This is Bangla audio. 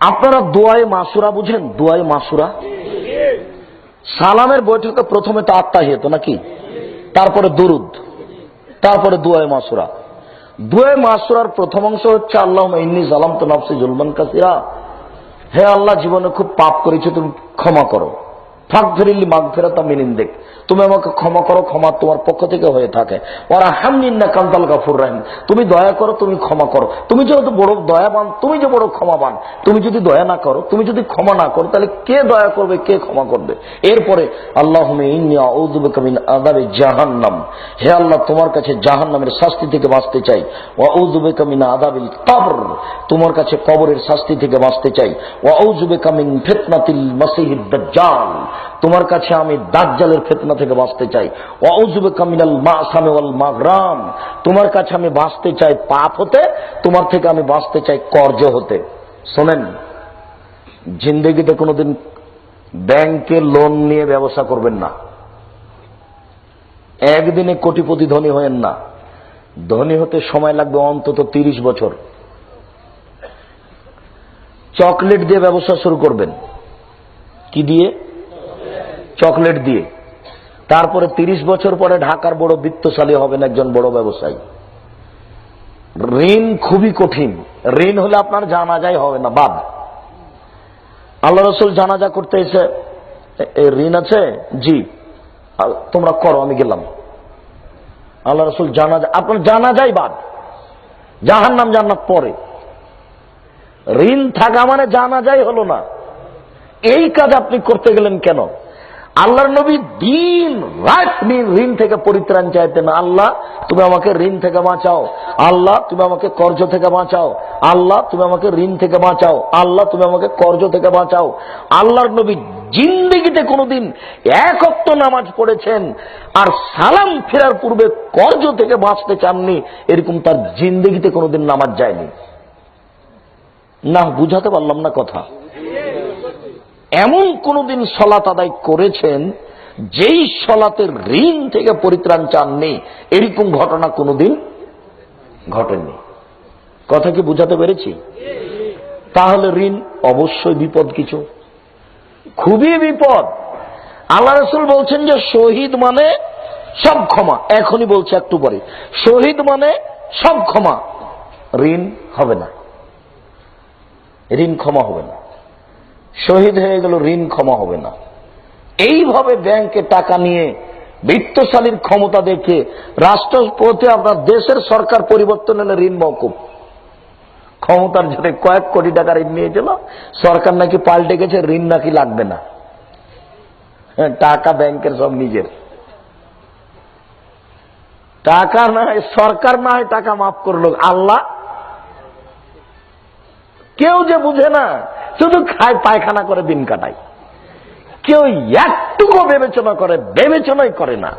আপনারা দোয়াই মাসুরা বুঝেন? দোয়াই মাসুরা? সালামের বৈঠকে প্রথমে তো আত্মা হেত নাকি? তারপরে দুরুদ, তারপরে দুয়াই মাসুরা। দুয়ে মাসুরার প্রথম অংশ হচ্ছে আল্লাহ ইন্নি জালাম তো নফসি জুলমান কাসিরা। হে আল্লাহ, জীবনে খুব পাপ করেছে, তুমি ক্ষমা করো। ফাঁক ফেরিলি মাগ ফেরাতা মিনিন তুমি আমাকে ক্ষমা করো, ক্ষমা তোমার পক্ষ থেকে হয়ে থাকে। ওরা কান্তাল রাহিম। তুমি দয়া করো, তুমি ক্ষমা করো। তুমি যেহেতু বড় দয়াবান, তুমি যে বড় ক্ষমাবান, তুমি যদি দয়া না করো, তুমি যদি ক্ষমা না করো, তাহলে কে দয়া করবে, কে ক্ষমা করবে? এরপরে আল্লাহ আদাবে জাহান্নাম। হে আল্লাহ, তোমার কাছে জাহান্নামের শাস্তি থেকে বাঁচতে চাই। ওয়াউজুবে কামিন আদাবিল কবর। তোমার কাছে কবরের শাস্তি থেকে বাঁচতে চাই। ওয়াউজুবে কামিন ফিতনাতিল মাসিহিদ দাজ্জাল। তোমার কাছে আমি দাজ্জালের ফিতনা থেকে বাঁচতে চাই। ওয়াউজুবে কামিনাল মাসামে ওয়াল মাগরাম। তোমার কাছে আমি বাঁচতে চাই পাপ হতে, তোমার থেকে আমি বাঁচতে চাই কর্জ হতে। শোনেন, জিন্দগিতে কোনোদিন ব্যাংকে লোন নিয়ে ব্যবসা করবেন না। একদিনে কোটিপতি ধনী হয়েন না। ধনী হতে সময় লাগবে অন্তত তিরিশ বছর। চকলেট দিয়ে ব্যবসা শুরু করবেন। কি দিয়ে? চকলেট দিয়ে। তারপরে তিরিশ বছর পরে ঢাকার বড় বিত্তশালী হবেন একজন বড় ব্যবসায়ী। ঋণ খুবই কঠিন। ঋণ হলে আপনার জানাজাই হবে না, বাদ। আল্লাহ রসুল জানাজা করতে এসে, "এ- এ, ঋণ আছে? জি। তোমরা করো, আমি গেলাম। আল্লাহ রসুল জানাজা, আপনার জানাজাই বাদ। জাহান নাম জান্নাত পরে। ঋণ থাকা মানে জানাজাই হলো না। এই কাজ আপনি করতে গেলেন কেন? আল্লাহর নবী দিন রাত দিন ঋণ থেকে পরিত্রাণ চাইতেন। আল্লাহ, তুমি আমাকে ঋণ থেকে বাঁচাও। আল্লাহ, তুমি আমাকে কর্জ থেকে বাঁচাও। আল্লাহ, তুমি আমাকে ঋণ থেকে বাঁচাও। আল্লাহ, তুমি আমাকে কর্জ থেকে বাঁচাও। আল্লাহর নবী জিন্দিগিতে কোনোদিন এক অক্ত নামাজ পড়েছেন আর সালাম ফেরার পূর্বে কর্জ থেকে বাঁচতে চাননি, এরকম তার জিন্দিগিতে কোনোদিন নামাজ যায়নি। না, বুঝাতে পারলাম না কথা। এমন কোনদিন সলাত আদায় করেছেন, যেই সলাতের ঋণ থেকে পরিত্রাণ চাননি, এরকম ঘটনা কোনোদিন ঘটেনি। কথা কি বুঝাতে পেরেছি? তাহলে ঋণ অবশ্যই বিপদ কিছু। খুবই বিপদ। আল্লাহ রসুল বলছেন যে শহীদ মানে সব ক্ষমা। এখনই বলছে একটু পরে। শহীদ মানে সব ক্ষমা। ঋণ হবে না। ঋণ ক্ষমা হবে না। শহীদ হয়ে গেল ঋণ ক্ষমা হবে না। এইভাবে ব্যাংকে টাকা নিয়ে বিত্তশালীর ক্ষমতা দেখে রাষ্ট্রপতি আপনার দেশের সরকার পরিবর্তন হলে ঋণ মকুব। ক্ষমতার জন্য কয়েক কোটি টাকা ঋণ নিয়েছিল সরকার নাকি পাল্টে গেছে ঋণ নাকি লাগবে না। হ্যাঁ, টাকা ব্যাংকের সব নিজের। টাকা না সরকার না হয় টাকা মাফ করল। আল্লাহ কেউ যে বুঝে না শুধু খায় পায়খানা করে দিন কাটায়। কেউ একটুকু বিবেচনা করে বিবেচনাই করে না।